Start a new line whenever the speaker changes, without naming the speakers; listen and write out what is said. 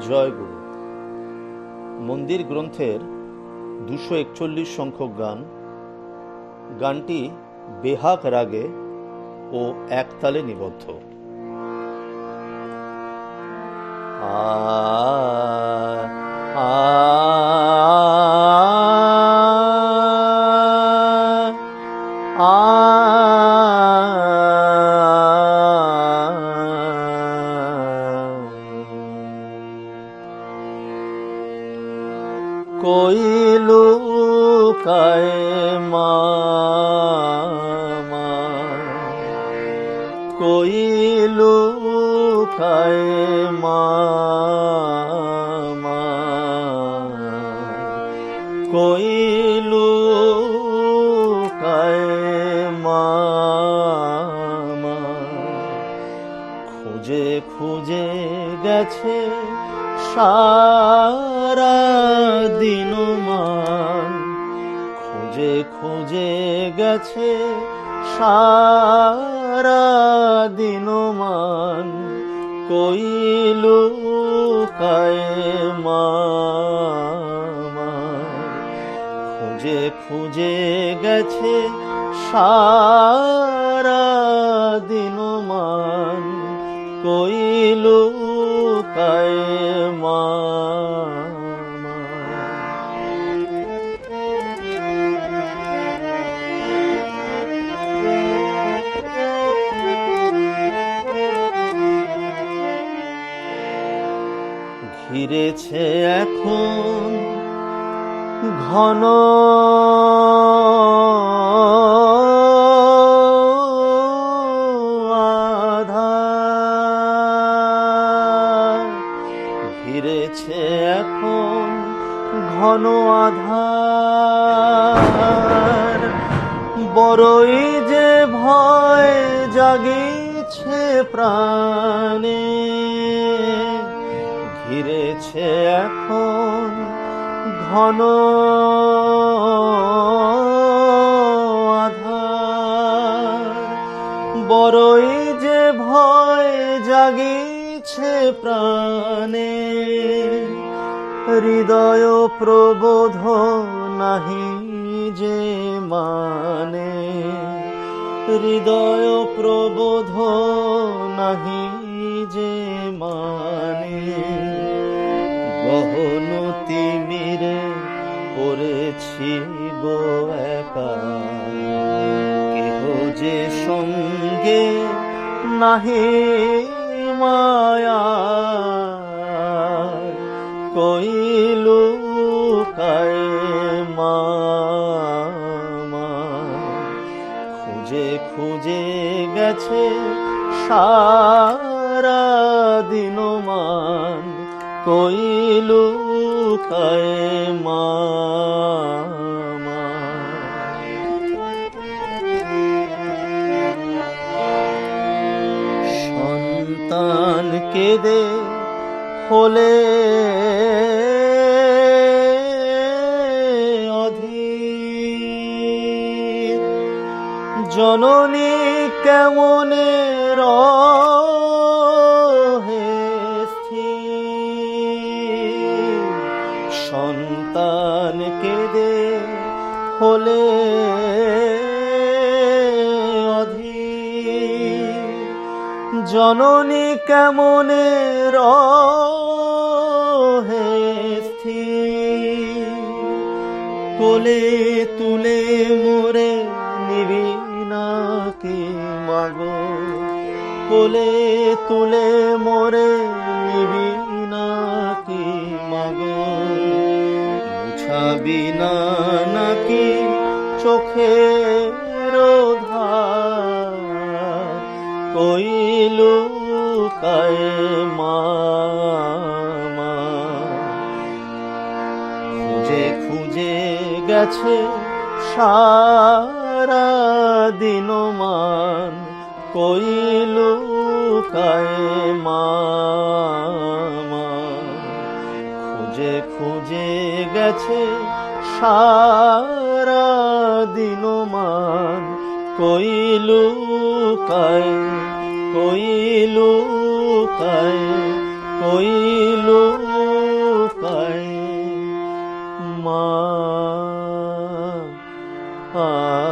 জয়গুরু মন্দির গ্রন্থের দুশো একচল্লিশ সংখ্যক গান। গানটি বেহাক রাগে ও একতালে নিবদ্ধ। আ আ কইলু কায় মামা কইলু কায় মামা কইলু খুঁজে গেছে সারা দিন মান খুঁজে খুঁজে গেছে সারা দিন মান কইলু মামা। খুঁজে খুঁজে গেছে সারা দিন মান কইলু কায় মামা ঘিরেছে এখন ঘন ঘিরেছে এখন ঘন আধার। বড়ই যে ভয় জাগিছে প্রাণে, ঘিরেছে এখন ঘন আধার। বড়ই যে ভয় জাগিছে প্রাণে, হৃদয় প্রবোধ নাহি যে মানে। হৃদয় প্রবোধ নাহি যে মানে। গহন তিমিরে পড়েছি গো একা। কেহ যে সঙ্গে নাহি খুঁজে খুঁজে গেছে সারা দিন মান কইলু কায় মা সন্তান কেঁদে হলে জননী কেমনে স্থির? সন্তান কেঁদে হলে অধীর। জননী কেমনে রহে স্থির? কোলে তুলে মোরে নাকি মাগো। কোলে তুলে মোরে নিবি নাকি মাগো? মুছাবি না নাকি চোখের ধার? কইলু কায় মামা। খুঁজে খুঁজে গেছে সারা দিন মান কইলু কায় মা খুঁজে খুঁজে গেছে সারা দিন মান কইলু কায় কইলু কায় কইলু কায় মা। আ